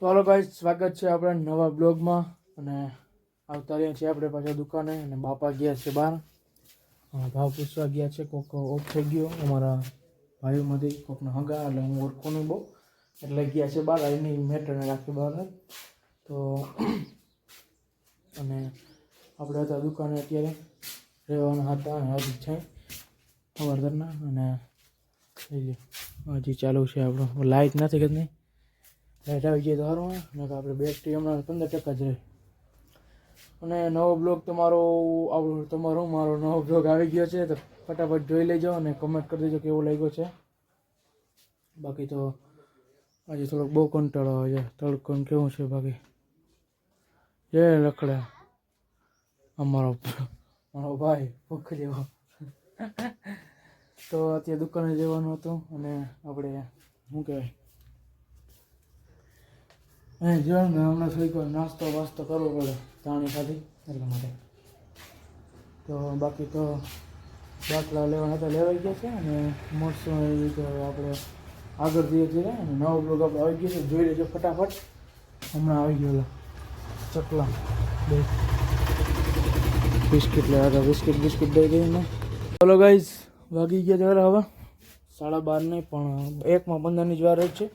તો હાલો ભાઈ સ્વાગત છે આપણા નવા બ્લોગમાં. અને આવતા રહ્યા છીએ આપણે પાછા દુકાને અને બાપા ગયા છે બહાર. ભાવ પૂછવા ગયા છે, કોક ઓફ થઈ ગયો. અમારા ભાઈઓમાંથી કોકનો હગા, એટલે હું ઓળખો નહીં બહુ. એટલે ગયા છે બહાર એની મેટરને રાખી બહાર. તો અને આપણે હતા દુકાને અત્યારે. રહેવાના હતા, અને હજી છે ખબરદારના અને હજી ચાલુ છે આપણું. લાઇટ નથી કે નહીં આવી જાય તો સારું નકર આપણે બેટરી હમણાં પંદર ટકા જ રહે. અને નવો બ્લોગ તમારો આપણો તમારો, મારો નવો બ્લોગ આવી ગયો છે, તો ફટાફટ જોઈ લેજો અને કમેન્ટ કરી દેજો કેવો લાગ્યો છે. બાકી તો આજે થોડોક બહુ કંટાળો આવે છે. તડકોન કેવું છે બાકી? જય લખડા અમારો મારો ભાઈ ભૂખ જેવો તો અત્યારે દુકાને જવાનું હતું અને આપણે, શું કહેવાય? અહીં જવાનું ને હમણાં થોડીક નાસ્તો વાસ્તો કરવો પડે ચાણી ખાધી એટલા માટે. તો બાકી તો દાખલા લેવાના હતા, લેવાઈ ગયા છે અને મળશું એ રીતે આપણે આગળ ધીરે ધીરે અને નવો બ્લોગ આપણે આવી ગયો છે. જોઈ લેજો ફટાફટ. હમણાં આવી ગયો ચકલા બે. બિસ્કિટ લેવા હતા બિસ્કિટ બિસ્કિટ દઈ દઈને ચલો ગાઈઝ વાગી ગયા ત્યારે હવે. સાડા બાર નહીં, પણ એકમાં પંદરની જ વાર જ છે.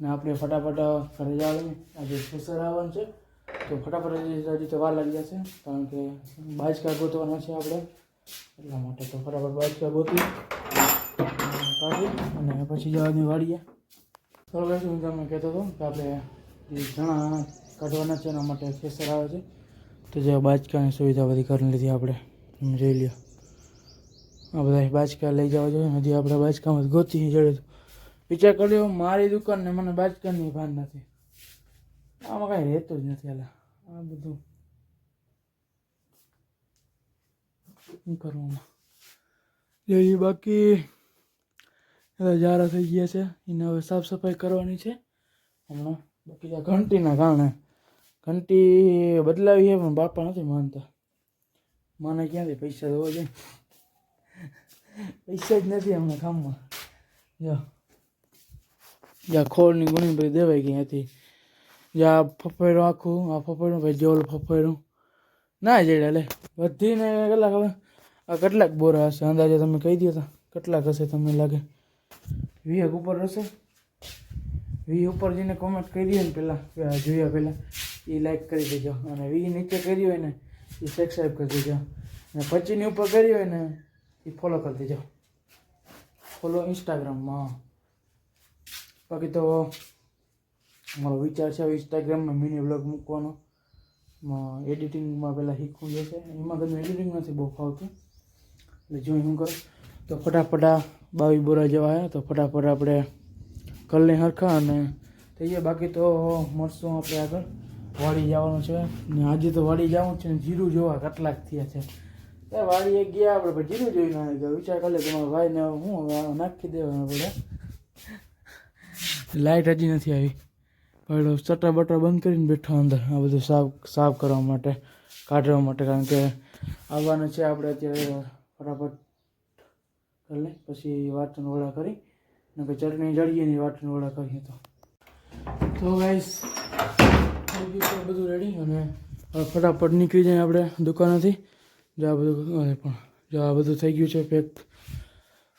ને આપણે ફટાફટ ઘરે જવાનું આજે સ્પેશિયલ આવવાનું છે. તો ફટાફટ હજી તો વાર લાગી જશે કારણ કે બાજકા ગોતવાના છે આપણે. એટલા માટે તો ફટાફટ બાજકા ગોતી કાઢી અને પછી જવાની વાડીએ. ચાલો guys, હું તમને કહેતો હતો કે આપણે જે ચણા કાઢવાના છે એના માટે સ્પેશિયલ આવે છે. તો જે બાજકાની સુવિધા બધી કરી લીધી આપણે. જોઈ લ્યો. આ બધા બાજકા લઈ જવા જોઈએ. હજી આપણે બાજકામાં ગોતી જડે વિચાર કર્યો, મારી દુકાન ને મને બાજકાની ભાન નથી. આમાં કાંઈ રહેતું જ નથી હાલા આ બધું શું કરવામાં એ બાકી જારા થઈ ગયા છે. એને હવે સાફ સફાઈ કરવાની છે. હમણાં બાકી આ ઘંટીના કારણે. ઘંટી બદલાવી છે, પણ બાપા નથી માનતા. મને ક્યાંથી પૈસા દેવા જાય? પૈસા જ નથી હમણાં કામમાં. જો. જ્યાં ખોળની ગુણી બધી દેવાઈ ગઈ હતી. જ્યાં ફફેડું આખું, આ ફફેડું પછી જોલ ફફેડું. ના જડ્યા લે, બધીને કેટલાક હવે, આ કેટલાક બોરા હશે, અંદાજે તમે કહી દો કેટલાક હશે તમને લાગે. વીએક ઉપર હશે. વી ઉપર જઈને કોમેન્ટ કરી દો ને પહેલાં જોયા પહેલાં એ લાઈક કરી દેજો. અને વી નીચે કરી હોય ને, એ સબસ્ક્રાઈબ કરી દેજો. અને પચીસની ઉપર કરી હોય ને, એ ફોલો કરી દેજો. ફોલો ઇન્સ્ટાગ્રામમાં બાકી તો મારો વિચાર છે ઇન્સ્ટાગ્રામમાં મિની બ્લોગ મૂકવાનો. એડિટિંગમાં પહેલાં શીખવું જશે એમાં ગમે એડિટિંગ નથી બહુ ફાવતું. એટલે જોઈ શું કરું. તો ફટાફટ બાવી બોરા જેવા આવ્યા તો ફટાફટ આપણે કલને હરખા અને થઈ ગયા. બાકી તો મળશું આપણે આગળ. વાડી જવાનું છે. ને આજે તો વાડી જવાનું છે ને જીરું જોવા કેટલાક થયા છે. એ વાડીએ ગયા આપણે જીરું જોઈ ના ગયા વિચાર કરી લે તમારા ભાઈને હું નાખી દેવાના બધા લાઇટ હજી નથી આવી. પણ ચટા બટર બંધ કરીને બેઠો અંદર. આ બધું સાફ સાફ કરવા માટે, કાઢવા માટે. કારણ કે આવવાનું છે આપણે અત્યારે ફટાફટ કરી લઈ પછી વાટણ વડા કરી. ને પછી ચટણી જડીએ ને વાટણ વડા કરીએ તો. તો ગાઈસ બધું રેડી અને ફટાફટ નીકળી જાય આપણે દુકાનેથી. જો આ બધું પણ, જો આ બધું થઈ ગયું છે પેક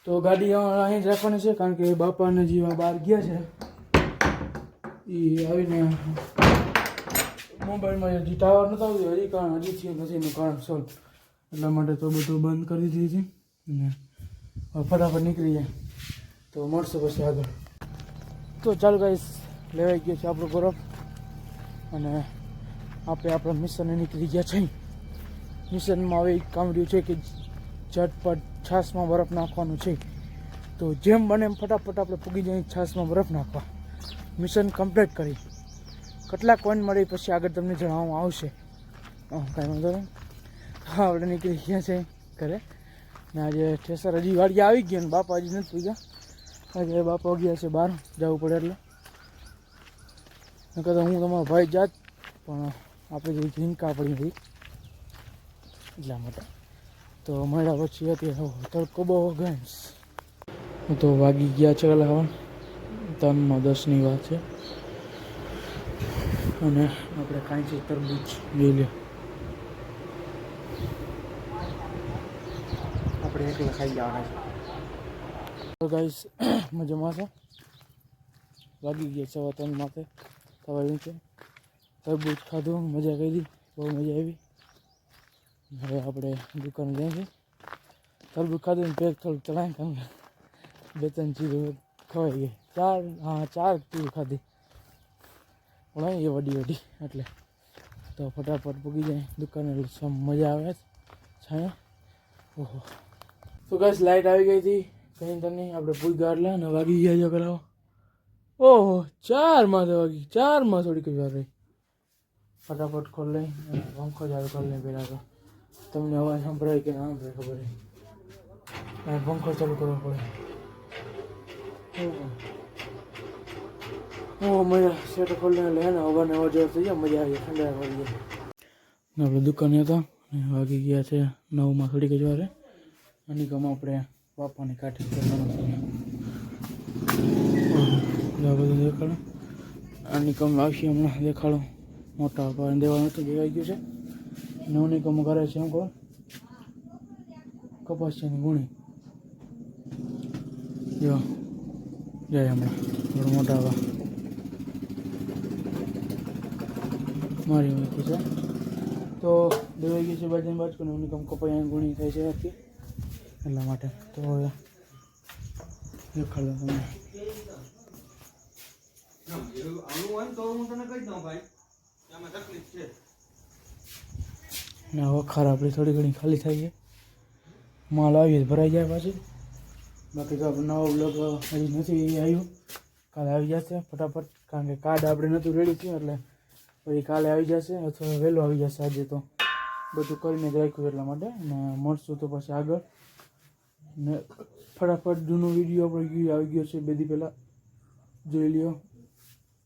તો ગાડી અહીં જ રાખવાની છે કારણ કે બાપાને જે બહાર ગયા છે. એ આવીને મોબાઈલમાં હજી ટાવર નતા આવ્યો હજી કારણ હજી થયું નથી, એનું કારણ સોલ્વ એટલા માટે તો બધું બંધ કરી દીધી હતી. અને ફટાફટ નીકળી જાય. તો મળશે પછી આગળ. તો ચાલો ગાઈસ લેવાઈ ગયો છે આપણો ગૌરવ અને આપણે આપણા મિશને નીકળી ગયા છે. મિશનમાં હવે એક કામ રહ્યું છે કે ઝટપટ છાશમાં બરફ નાખવાનું છે. તો જેમ બને એમ ફટાફટ આપણે પૂગી જઈએ છાશમાં બરફ નાખવા. મિશન કમ્પ્લીટ કરી. કેટલા કોઈન મળી પછી આગળ તમને જણાવવામાં આવશે. હા, કાંઈ વાંધો નહીં. હા, આપણે નીકળી ગયા છે ઘરે. ને આજે ઠેસર હજી વાડી આવી ગયા ને બાપા હજી નથી પૂગ્યા. આજે બાપા ગયા છે બહાર, જવું પડે એટલે. નકર હું તમારો ભાઈ જાત, પણ આપણે જે ઝીંકા પડી હતી એટલા માટે. તો મળ્યા પછી અત્યારે તડકો બહુ ગેમ્સ તો વાગી ગયા છે હવા ત્રણમાં દસની વાત છે. અને આપણે કાંઈ તરબૂચ લઈ લે. આપણે એકલા ખાઈ જવાના છે. ગાઈસ મજામાં છે? વાગી ગયા સવા ત્રણ માથે. સવારે છે તરબૂચ ખાધું, મજા કરી. બહુ મજા આવી. હવે આપણે દુકાન જાય છે. તરબૂચ ખાધું ને પેક થોડુંક ચલાય કેમ કે બે ત્રણ ચીજો ખવાઈ ગઈ ચાર, હા, ચાર ચીજો ખાધી. પણ એ વડી વડી, એટલે તો ફટાફટ પૂગી જાય. દુકાને એટલે સમ મજા આવે છાયા. ઓહો. તો બસ લાઇટ આવી ગઈ હતી. કંઈ તો નહીં, આપણે પૂગ્યા એટલે ને વાગી ગયા જો કરાવો ઓહો ચારમાં તો વાગી. ચારમાં થોડીક જ વાર રહી. ફટાફટ ખોલ લઈ અને પંખો ચાલુ કરી લઈ પહેલાં તો. તમને અવાજ સંભળાય કે ના સંભળાય ખબર નહીં. પંખો ચાલુ કરવો પડે. ઓ મજા. સેટ ખોલીને હે ને અવાને અવાજ મજા આવી ઠંડા પડી જાય આપણે દુકાને હતા વાગી ગયા છે નવમાં, થોડીક જ વારે. અને ગમ આપણે બાપાની કાઠી કરવાનો બધું દેખાડો. આની કમ આવશે હમણાં, દેખાડો. મોટા પાને દેવાનું હતું દેવાઈ ગયું છે. નવની કમ કરે છે, શું કહો? કપાસિયાની ગુણી. જો, જાય હમણાં. મોટા આવા. મારી મૂકી છે. તો દેવાઈ ગઈ છે બાજુ બાજુ નવની કમ કપાસિયાની ગુણી થાય છે નથી એટલા માટે. તો હવે દેખાડો તમને. ને હવે ખાર આપણી થોડી ઘણી ખાલી થઈ છે. માલ આવીએ ભરાઈ જાય પાછી. બાકી તો આપણે નવો બ્લોગ હજી નથી આવ્યું. કાલે આવી જશે ફટાફટ, કારણ કે કાર્ડ આપણે નહોતું રેડી થયું એટલે પછી કાલે આવી જશે અથવા વહેલું આવી જશે આજે તો. બધું કરીને જ રાખ્યું એટલા માટે. અને મળશું તો પછી આગળ. ને ફટાફટ જૂનો વીડિયો આપણે આવી ગયો છે બે દી પહેલાં. જોઈ લ્યો.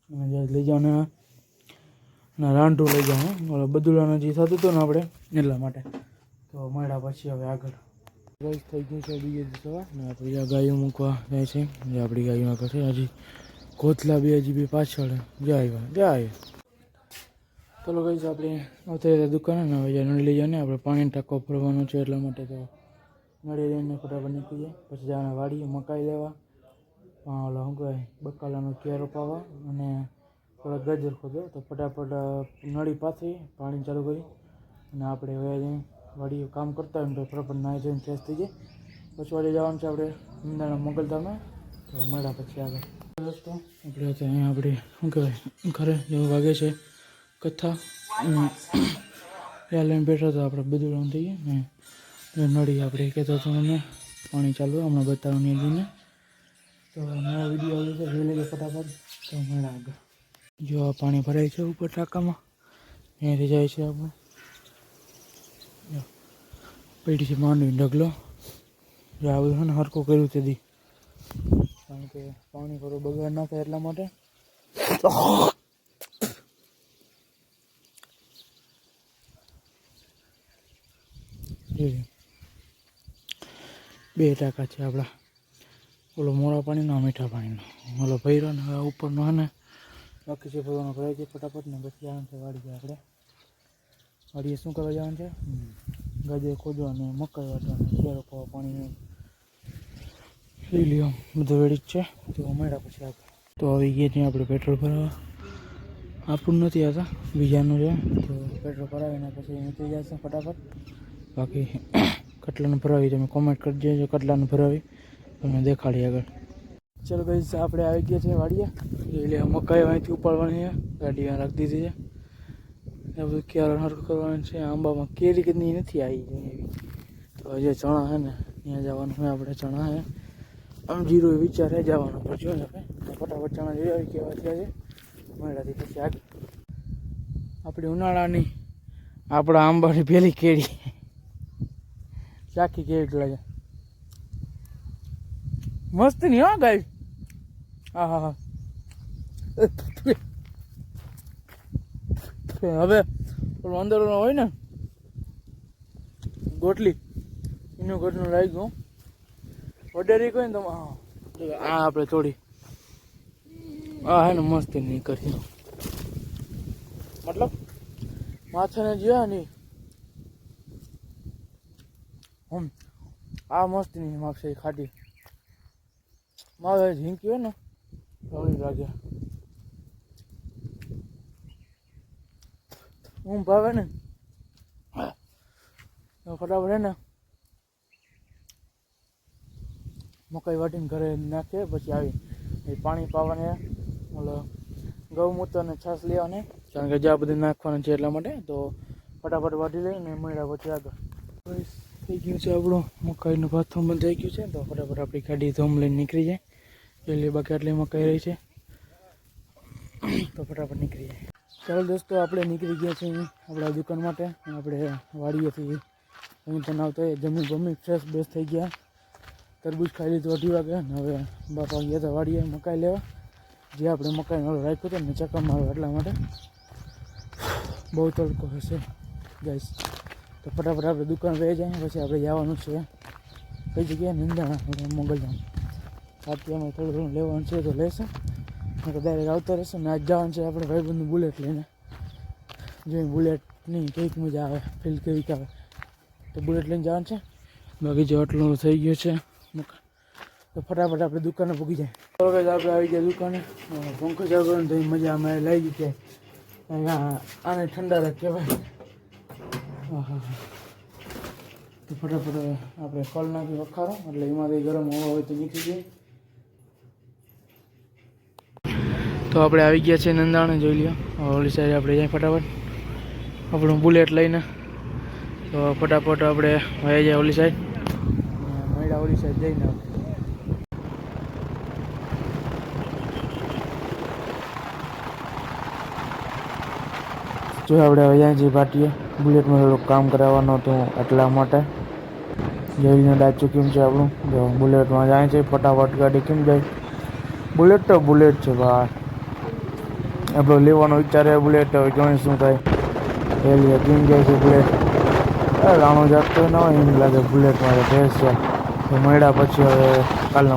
અને લઈ ના રાંઢું લઈ જાઉં ઓલા બદુલાનું જે થતું હતું ને આપણે, એટલા માટે. તો મળ્યા પછી હવે આગળ. ગઈ થઈ ગયું છે બીજે દિવસ ને આપણે ગાયો મૂકવા જાય છે. જે આપણી ગાયો આગળ છે. હજી કોથલા બે હજી બે પાછળ જાય જાય. ચલો ગઈ આપણે આવતા દુકાને ને હવે નળી લઈ જવાને આપણે પાણી ટાંકો ભરવાનો છે એટલા માટે તો નળી લઈને ફટાફટ નીકળી જાય. પછી જવાના વાડીએ મકાઈ લેવા. ઓલા શું કહેવાય બકાલાનો કેરો પાવા અને થોડા ગાજર ખોદો તો ફટાફટ અ, નળી પાથરી પાણી ચાલુ કરી અને આપણે હવે જઈ વાડીએ કામ કરતા હોય ને તો ફટાફટ નાહી જઈને ફ્રેશ થઈ જાય પછી વાડીએ જવાનું છે આપણે અમદાવાદ મોકલતામાં તો મળ્યા પછી આગળ. દોસ્તો આપણે અત્યારે અહીંયા આપણે શું કહેવાય ઘરે જેવું વાગે છે કથા. અને ત્યાં લઈને બેઠા હતા આપણે બધું થઈ ગયું ને એ નળી આપણે કહેતા હતા મને પાણી ચાલુ હમણાં બતાવવાની હતી તો નવો વીડિયો આવ્યો છે જોઈ લેજો ફટાફટ. તો મળ્યા આગળ. જો આ પાણી ભરાય છે ઉપર ટાંકામાં. અહીંયાથી જાય છે આપણે. પડી છે માંડવી ઢગલો. જો આ બધું ને હરકો કર્યું તે દી. કારણ કે પાણી ભરો બગાડ ના થાય એટલા માટે. બે ટાંકા છે આપણા. ઓલો મોડા પાણીનો મીઠા પાણીનો. ઓલો ભૈરો ને ઉપરનો ને બાકી છે ભરવાનો ભરાય છે ફટાફટ ને પછી જવાનું છે વાડીએ આપણે વાડીએ શું કરવા જવાનું છે ગાજર ખોદવા અને મકાઈ વાટવાનું શેરો પાવા પાણી લઈ લ્યો બધું રેડી જ છે તો મળ્યા પછી આપણે તો આવી ગયા ત્યાં આપણે પેટ્રોલ ભરાવા આપણું નથી આવતા બીજાનું છે તો પેટ્રોલ ભરાવીને પછી નીકળી જશે ફટાફટ. બાકી કેટલાનું ભરાવી તમે કોમેન્ટ કરી દેજો કેટલાનું ભરાવી તમને દેખાડી આગળ. ચલો ગઈ આપણે આવી ગયા છે વાડીએ. એટલે મકાઈ અહીંથી ઉપાડવાની છે, ગાડી અહીંયા રાખી દીધી છે. એ બધું ક્યારે હરખું કરવાનું છે, આંબામાં કેરી કેટલી નથી આવી એવી. તો જે ચણા છે ને, ત્યાં જવાનું હોય આપણે ચણા છે. આમ જીરો વિચારે જવાનું પણ ને આપણે. ફટાફટ ચણા જોઈ આવી કેવા થયા છે મળ્યાથી પછી આગળ. આપણી ઉનાળાની, આપણા આંબાની પહેલી કેરી. ચાખી કેવી લાગે? મસ્ત નહીં હો, ગાય. હા હા હા હવે પેલું અંદર હોય ને, ગોટલી, એનું ગોટલું લાગી ગયું વડેરી કોઈ ને તમે આ આપણે થોડી, આ હે ને મસ્ત નહીં કરી મતલબ, માથાને જ્યાં નહીં હમ, આ મસ્ત નહીં માગશે ખાટી. મારે ઝીંકી હોય ને લાગે હું ભાવે ને? ફટાફટ હે ને મકાઈ વાટીને ઘરે નાખીએ પછી આવી એ પાણી પાવાને ઓલો ગૌમૂત્ર અને છાશ લેવાની, કારણ કે જ્યાં બધું નાખવાનું છે એટલા માટે. તો ફટાફટ વાટી લઈને મળ્યા પછી આગળ. થઈ ગયું છે આપણું મકાઈનું બંધ થઈ ગયું છે. તો ફટાફટ આપણી ગાડી ધોમ લઈને નીકળી જાય. પેલી બાકી આટલી મકાઈ રહી છે. તો ફટાફટ નીકળી જાય. ચાલો દોસ્તો, આપણે નીકળી ગયા છીએ આપણા દુકાન માટે. આપણે વાડીએથી અહીં બનાવતો જમી બમી ફ્રેશ બેસ થઈ ગયા. તરબૂચ ખાઈ લીધું અઢી વાગે. હવે બાપા ગયા હતા વાડીએ મકાઈ લેવા. જે આપણે મકાઈ વાળો રાખ્યો હતો ને ચક્કરમાં મારો એટલા માટે. બહુ તડકો હશે ગાઈસ તો ફટાફટ આપણે દુકાન રહી જાય, પછી આપણે જવાનું છે કઈ જગ્યાએ? નિંદાણા, મોગલધામ. અત્યારમાં થોડું ઘણું લેવાનું છે તો લેશે. ડાયરેક્ટ આવતા રહેશે ને આજ જવાનું છે આપણે ભાઈબંધનું બુલેટ લઈને. જોઈએ બુલેટની કંઈક મજા આવે ફીલ કેવી આવે. તો બુલેટ લઈને જવાનું છે. બાકી જો આટલું થઈ ગયું છે તો ફટાફટ આપણે દુકાને પૂગી જાય. તો આપણે આવી ગયા દુકાને. પંખો ચાલુ ને તો મજા અમે લઈ ગઈ છે આને ઠંડા રાખ કહેવાય. તો ફટાફટ આપણે ખોલ નાખી વખારો, એટલે એમાંથી ગરમ હવા હોય તો નીકળી જાય. તો આપણે આવી ગયા છીએ નંદાણે, જોઈ લ્યો. ઓલી સાઈડ આપણે જાય ફટાફટ. આપણું બુલેટ લઈને. તો ફટાફટ આપણે વહી જાય ઓલી સાઈડ મળ્યા ઓલી સાઈડ જઈને આપણે. જો આપણે છીએ પાટીએ બુલેટમાં થોડુંક કામ કરાવવાનું હતું એટલા માટે. જઈને ડાચું કેમ છે આપણું? જો બુલેટમાં જાય છે, ફટાફટ ગાડી કેમ જાય? બુલેટ તો બુલેટ છે, ભાઈ. આપણો લેવાનો વિચાર બુલેટ હવે જોઈ શું થાય. એ લે કેમ જાય છે બુલેટ? રાણો જાગતો ન હોય એમ લાગે બુલેટ મારે ભેસ છે. મળ્યા પછી હવે કાલના